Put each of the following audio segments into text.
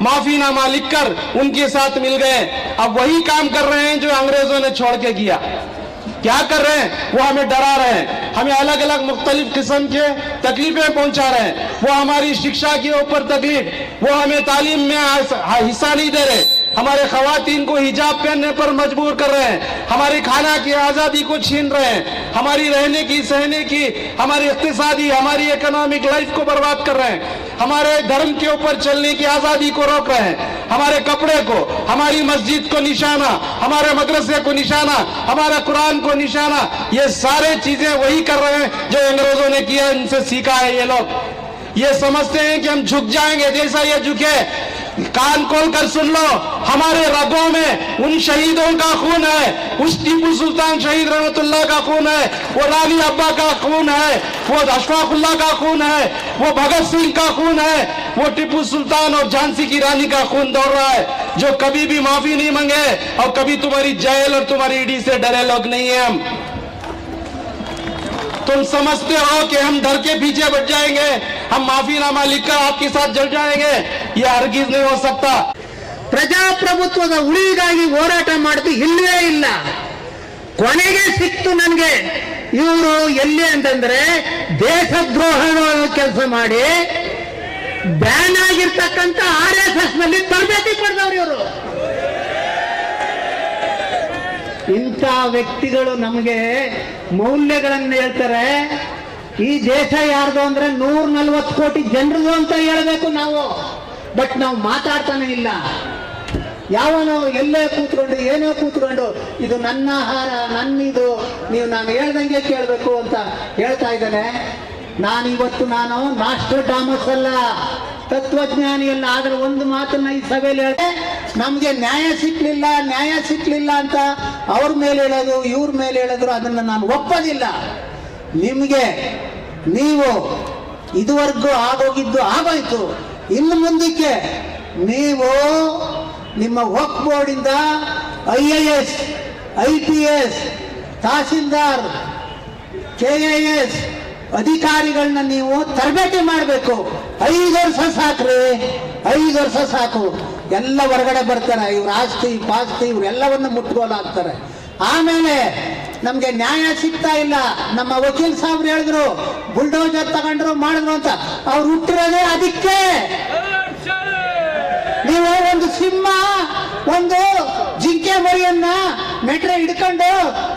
معافی نامہ لکھ کر ان کے ساتھ مل گئے۔ اب وہی کام کر رہے ہیں جو انگریزوں نے چھوڑ کے کیا۔ کیا کر رہے ہیں؟ وہ ہمیں ڈرا رہے ہیں۔ ہمیں الگ الگ مختلف قسم کے تکلیفیں پہنچا رہے ہیں۔ وہ ہماری شکشا کے اوپر تکلیف وہ ہمیں تعلیم میں حصہ نہیں دے رہے۔ ہمارے خواتین کو حجاب پہننے پر مجبور کر رہے ہیں، ہماری کھانا کی آزادی کو چھین رہے ہیں، ہماری رہنے کی، سہنے کی، ہماری اقتصادی، ہماری اکنامک لائف کو برباد کر رہے ہیں۔ ہمارے دھرم کے اوپر چلنے کی آزادی کو روک رہے ہیں۔ ہمارے کپڑے کو، ہماری مسجد کو نشانہ، ہمارے مدرسے کو نشانہ، ہمارا قرآن کو نشانہ، یہ سارے چیزیں وہی کر رہے ہیں جو انگریزوں نے کیا، ان سے سیکھا ہے یہ لوگ۔ یہ سمجھتے ہیں کہ ہم جھک جائیں گے، جیسا یہ جھکے کان کھول کر سن لو، ہمارے رگوں میں ان شہیدوں کا خون ہے۔ اس ٹیپو سلطان شہید رحمت اللہ کا خون ہے۔ وہ رانی ابا کا خون ہے۔ وہ اشفاق اللہ کا خون ہے۔ وہ بھگت سنگھ کا خون ہے۔ وہ ٹیپو سلطان اور جھانسی کی رانی کا خون دوڑ رہا ہے۔ جو کبھی بھی معافی نہیں منگے اور کبھی تمہاری جیل اور تمہاری ایڈی سے ڈرے لوگ نہیں ہیں ہم۔ تم سمجھتے ہو کہ ہم دھر کے پیچھے بچ جائیں گے۔ ہم معافی نامہ لکھ کر آپ کے ساتھ جل جائیں گے۔ ಈ ಅರ್ಗಿದ್ ನೀವು ಸತ್ತ ಪ್ರಜಾಪ್ರಭುತ್ವದ ಉಳಿಗಾಗಿ ಹೋರಾಟ ಮಾಡಿದ್ದು ಇಲ್ಲವೇ ಇಲ್ಲ. ಕೊನೆಗೆ ಸಿಕ್ತು ನನಗೆ. ಇವರು ಎಲ್ಲಿ ಅಂತಂದ್ರೆ ದೇಶದ್ರೋಹದ ಕೆಲಸ ಮಾಡಿ ಬ್ಯಾನ್ ಆಗಿರ್ತಕ್ಕಂಥ ಆರ್ ಎಸ್ ಎಸ್ನಲ್ಲಿ ತರಬೇತಿ ಪಡೆದವ್ರು ಇವರು. ಇಂಥ ವ್ಯಕ್ತಿಗಳು ನಮಗೆ ಮೌಲ್ಯಗಳನ್ನು ಹೇಳ್ತಾರೆ. ಈ ದೇಶ ಯಾರ್ದು ಅಂದ್ರೆ ನೂರ ನಲ್ವತ್ತು ಕೋಟಿ ಜನರದು ಅಂತ ಹೇಳಬೇಕು ನಾವು. ಬಟ್ ನಾವು ಮಾತಾಡ್ತಾನೆ ಇಲ್ಲ. ಯಾವನೋ ಎಲ್ಲೇ ಕೂತ್ಕೊಂಡು, ಏನೋ ಕೂತ್ಕೊಂಡು, ಇದು ನನ್ನ ಆಹಾರ, ನನ್ನಿದು, ನೀವು ನಾನು ಹೇಳ್ದಂಗೆ ಕೇಳಬೇಕು ಅಂತ ಹೇಳ್ತಾ ಇದ್ದಾನೆ. ನಾನು ಇವತ್ತು ನಾನು ಮಾಸ್ಟರ್ ಡಾಮಸ್ ಅಲ್ಲ. ತತ್ವಜ್ಞಾನಿ ಅಲ್ಲ ಆದ್ರೆ ಒಂದು ಮಾತನ್ನ ಈ ಸಭೆಯಲ್ಲಿ ಹೇಳಿದೆ, ನಮ್ಗೆ ನ್ಯಾಯ ಸಿಕ್ಲಿಲ್ಲ ನ್ಯಾಯ ಸಿಕ್ಲಿಲ್ಲ ಅಂತ ಅವ್ರ ಮೇಲೆ ಹೇಳೋದು, ಇವ್ರ ಮೇಲೆ ಹೇಳಿದ್ರು ಅದನ್ನ ನಾನು ಒಪ್ಪೋದಿಲ್ಲ. ನಿಮಗೆ ನೀವು ಇದುವರೆಗೂ ಆಗೋಗಿದ್ದು ಆಗೋಯ್ತು. ಇನ್ನು ಮುಂದಕ್ಕೆ ನೀವು ನಿಮ್ಮ ವಕ್ ಬೋರ್ಡಿಂದ I A S, I P S, tahsildar, K A S ಅಧಿಕಾರಿಗಳನ್ನ ನೀವು ತರಬೇತಿ ಮಾಡಬೇಕು. ಐದು ವರ್ಷ ಸಾಕ್ರಿ, ಐದು ವರ್ಷ ಸಾಕು. ಎಲ್ಲ ಹೊರಗಡೆ ಬರ್ತಾರೆ. ಇವ್ರ ಆಸ್ತಿ, ಪಾಸ್ತಿ, ಇವರೆಲ್ಲವನ್ನು ಮುಟ್ಕೋಲಾಗ್ತಾರೆ ಆಮೇಲೆ ನಮ್ಗೆ ನ್ಯಾಯ ಸಿಗ್ತಾ ಇಲ್ಲ. ನಮ್ಮ ವಕೀಲ್ ಸಾಹೇಬ್ರು ಹೇಳಿದ್ರು, ಬುಲ್ಡೋಜರ್ ತಗೊಂಡ್ರು ಮಾಡಿದ್ರು ಅಂತ. ಅವ್ರು ಹುಟ್ಟಿರೋದೇ ಅದಕ್ಕೆ. ನೀವು ಒಂದು ಸಿಂಹ, ಒಂದು ಜಿಂಕೆ ಮರಿಯನ್ನ ಮೆಟ್ರೆ ಹಿಡ್ಕೊಂಡು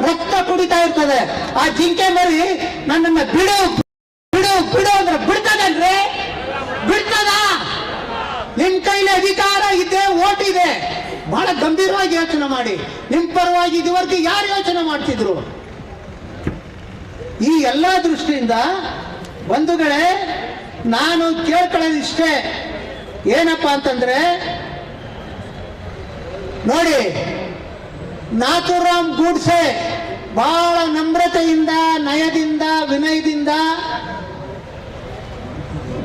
ರಕ್ತ ಕುಡಿತಾ ಇರ್ತದೆ. ಆ ಜಿಂಕೆ ಮರಿ ನನ್ನನ್ನ ಬಿಡು ಬಿಡು ಬಿಡು ಅಂದ್ರೆ ಬಿಡ್ತದಲ್ರಿ ಬಿಡ್ತದ? ನಿಮ್ ಕೈಲಿ ಅಧಿಕಾರ ಇದೆ, ಓಟ್ ಇದೆ. ಬಹಳ ಗಂಭೀರವಾಗಿ ಯೋಚನೆ ಮಾಡಿ. ನಿಮ್ಮ ಪರವಾಗಿ ಇದುವರೆಗೂ ಯಾರು ಯೋಚನೆ ಮಾಡ್ತಿದ್ರು? ಈ ಎಲ್ಲ ದೃಷ್ಟಿಯಿಂದ ಬಂಧುಗಳೇ ನಾನು ಕೇಳ್ಕೊಳ್ಳೋದಿಷ್ಟೇ. ಏನಪ್ಪ ಅಂತಂದ್ರೆ, ನೋಡಿ, ನಾಥುರಾಮ್ ಗೂಡ್ಸೆ ಬಹಳ ನಮ್ರತೆಯಿಂದ, ನಯದಿಂದ, ವಿನಯದಿಂದ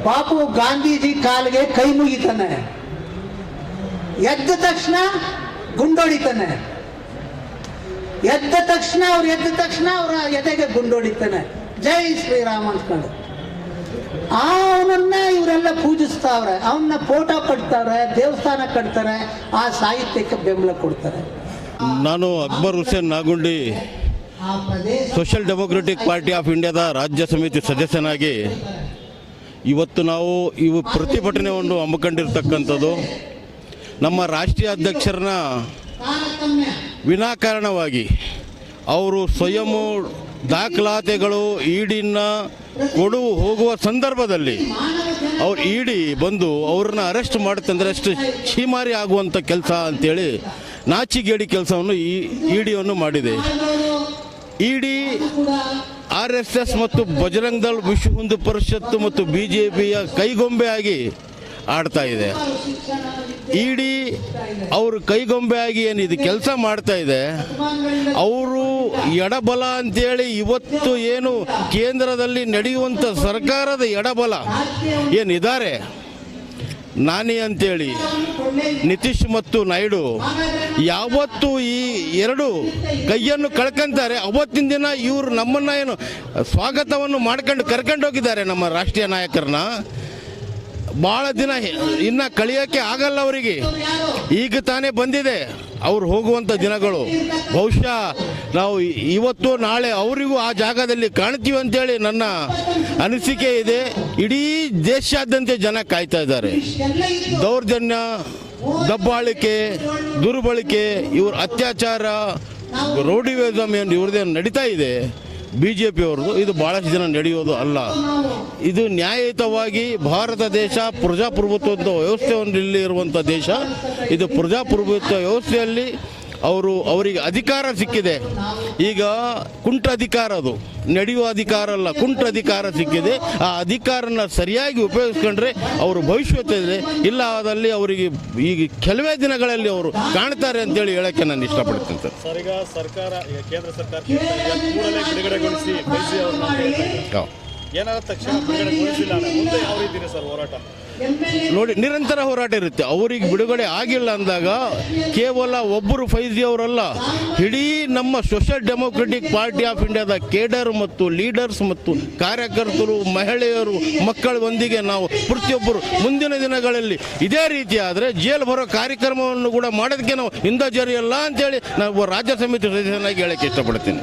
ಬಾಪು ಗಾಂಧೀಜಿ ಕಾಲಿಗೆ ಕೈ ಮುಗಿತಾನೆ. ಎದ್ದ ತಕ್ಷಣ ಗುಂಡೊಡಿತಾನೆ ಎದ್ದ ತಕ್ಷಣ ಅವ್ರು ಎದ್ದ ತಕ್ಷಣ ಅವರ ಎದೆಗೆ ಗುಂಡೊಡಿತಾನೆ ಜೈ ಶ್ರೀರಾಮ್ ಅಂದ್ಕೊಂಡು. ಅವನನ್ನ ಇವರೆಲ್ಲ ಪೂಜಿಸ್ತಾವ್ರೆ. ಅವನ್ನ ಫೋಟೋ ಕಟ್ತಾರೆ, ದೇವಸ್ಥಾನ ಕಟ್ತಾರೆ, ಆ ಸಾಹಿತ್ಯಕ್ಕೆ ಬೆಂಬಲ ಕೊಡ್ತಾರೆ. ನಾನು Akbar Hussain Nagundi social democratic party of ಇಂಡಿಯಾದ ರಾಜ್ಯ ಸಮಿತಿ ಸದಸ್ಯನಾಗಿ. ಇವತ್ತು ನಾವು ಇವು ಪ್ರತಿಭಟನೆಯನ್ನು ಹಮ್ಮಿಕೊಂಡಿರ್ತಕ್ಕಂಥದ್ದು. ನಮ್ಮ ರಾಷ್ಟ್ರೀಯ ಅಧ್ಯಕ್ಷರನ್ನ ವಿನಾಕಾರಣವಾಗಿ ಅವರು ಸ್ವಯಂ ದಾಖಲಾತಿಗಳು ಇಡಿನ ಕೊಡು ಹೋಗುವ ಸಂದರ್ಭದಲ್ಲಿ ಅವ್ರು ಇಡಿ ಬಂದು ಅವ್ರನ್ನ ಅರೆಸ್ಟ್ ಮಾಡುತ್ತಂದ್ರೆ ಅಷ್ಟು ಛೀಮಾರಿ ಆಗುವಂಥ ಕೆಲಸ ಅಂತೇಳಿ ನಾಚಿಗೇಡಿ ಕೆಲಸವನ್ನು ಈ ಇಡಿಯನ್ನು ಮಾಡಿದೆ. ಇಡಿ ಆರ್ ಎಸ್ ಎಸ್ ಮತ್ತು ಬಜರಂಗ್ ದಳ್ ವಿಶ್ವ ಹಿಂದೂ ಪರಿಷತ್ತು ಮತ್ತು ಬಿ ಜೆ ಪಿಯ ಕೈಗೊಂಬೆಯಾಗಿ ಆಡ್ತಾ ಇದೆ. ಇಡಿ ಅವರು ಕೈಗೊಂಬೆಯಾಗಿ ಏನು ಇದು ಕೆಲಸ ಮಾಡ್ತಾ ಇದೆ, ಅವರು ಎಡಬಲ ಅಂತೇಳಿ ಇವತ್ತು ಏನು ಕೇಂದ್ರದಲ್ಲಿ ನಡೆಯುವಂಥ ಸರ್ಕಾರದ ಎಡಬಲ ಏನಿದ್ದಾರೆ ನಾನಿ ಅಂತೇಳಿ ನಿತೀಶ್ ಮತ್ತು ನಾಯ್ಡು ಯಾವತ್ತು ಈ ಎರಡು ಕೈಯನ್ನು ಕಳ್ಕೊಂತಾರೆ. ಅವತ್ತಿನ ದಿನ ಇವರು ನಮ್ಮನ್ನ ಏನು ಸ್ವಾಗತವನ್ನು ಮಾಡ್ಕೊಂಡು ಕರ್ಕೊಂಡು ಹೋಗಿದ್ದಾರೆ ನಮ್ಮ ರಾಷ್ಟ್ರೀಯ ನಾಯಕರನ್ನ. ಭಾಳ ದಿನ ಇನ್ನ ಕಳಿಯೋಕ್ಕೆ ಆಗಲ್ಲ ಅವರಿಗೆ. ಈಗ ತಾನೇ ಬಂದಿದೆ. ಅವ್ರು ಹೋಗುವಂಥ ದಿನಗಳು. ಬಹುಶಃ ನಾವು ಇವತ್ತು ನಾಳೆ ಅವರಿಗೂ ಆ ಜಾಗದಲ್ಲಿ ಕಾಣ್ತೀವಿ ಅಂತೇಳಿ ನನ್ನ ಅನಿಸಿಕೆ ಇದೆ. ಇಡೀ ದೇಶಾದ್ಯಂತ ಜನ ಕಾಯ್ತಾ ಇದ್ದಾರೆ. ದೌರ್ಜನ್ಯ, ದಬ್ಬಾಳಿಕೆ, ದುರ್ಬಳಕೆ, ಇವ್ರ ಅತ್ಯಾಚಾರ ರೋಡಿ ಏನು ಇವ್ರದ್ದೇನು ನಡೀತಾ ಇದೆ. ಬಿ ಜೆ ಪಿಯವ್ರದ್ದು ಇದು ಭಾಳಷ್ಟು ಜನ ನಡೆಯೋದು ಅಲ್ಲ. ಇದು ನ್ಯಾಯಯುತವಾಗಿ ಭಾರತ ದೇಶ ಪ್ರಜಾಪ್ರಭುತ್ವದ ವ್ಯವಸ್ಥೆಯಲ್ಲಿ ಇರುವಂಥ ದೇಶ. ಇದು ಪ್ರಜಾಪ್ರಭುತ್ವ ವ್ಯವಸ್ಥೆಯಲ್ಲಿ ಅವರು ಅವರಿಗೆ ಅಧಿಕಾರ ಸಿಕ್ಕಿದೆ. ಈಗ ಕುಂಟ ಅಧಿಕಾರ ಅದು. ನಡೆಯುವ ಅಧಿಕಾರ ಅಲ್ಲ ಕುಂಟ ಅಧಿಕಾರ ಸಿಕ್ಕಿದೆ. ಆ ಅಧಿಕಾರನ ಸರಿಯಾಗಿ ಉಪಯೋಗಿಸ್ಕೊಂಡ್ರೆ ಅವರು ಭವಿಷ್ಯತ್ತು ಇದೆ. ಇಲ್ಲ ಅದಲ್ಲಿ ಅವರಿಗೆ ಈಗ ಕೆಲವೇ ದಿನಗಳಲ್ಲಿ ಅವರು ಕಾಣ್ತಾರೆ ಅಂತೇಳಿ ಹೇಳಕ್ಕೆ ನಾನು ಇಷ್ಟಪಡ್ತೀನಿ ಸರ್. ಸರ್ ಈಗ ಸರ್ಕಾರ ಕೇಂದ್ರ ಸರ್ಕಾರ ತಕ್ಷಣ ಬಿಡುಗಡೆಗೊಳಿಸಿಲ್ಲ ಮುಂದೆ ಯಾವ ರೀತಿ ಇದೆ ಸರ್ ಹೋರಾಟ. ನೋಡಿ ನಿರಂತರ ಹೋರಾಟ ಇರುತ್ತೆ. ಅವರಿಗೆ ಬಿಡುಗಡೆ ಆಗಿಲ್ಲ ಅಂದಾಗ ಕೇವಲ ಒಬ್ಬರು ಫೈಜಿ ಅವರಲ್ಲ ಇಡೀ ನಮ್ಮ ಸೋಷಿಯಲ್ ಡೆಮೋಕ್ರೆಟಿಕ್ ಪಾರ್ಟಿ ಆಫ್ ಇಂಡಿಯಾದ ಕೇಡರ್ ಮತ್ತು ಲೀಡರ್ಸ್ ಮತ್ತು ಕಾರ್ಯಕರ್ತರು ಮಹಿಳೆಯರು ಮಕ್ಕಳೊಂದಿಗೆ ನಾವು ಪ್ರತಿಯೊಬ್ಬರು ಮುಂದಿನ ದಿನಗಳಲ್ಲಿ ಇದೇ ರೀತಿ ಆದರೆ ಜೈಲ್ ಬರೋ ಕಾರ್ಯಕ್ರಮವನ್ನು ಕೂಡ ಮಾಡೋದಕ್ಕೆ ನಾವು ಹಿಂದೆ ಜರಿಯಲ್ಲ ಅಂತೇಳಿ ನಾವು ರಾಜ್ಯ ಸಮಿತಿ ಸದಸ್ಯನಾಗಿ ಹೇಳಕ್ಕೆ ಇಷ್ಟಪಡ್ತೀನಿ.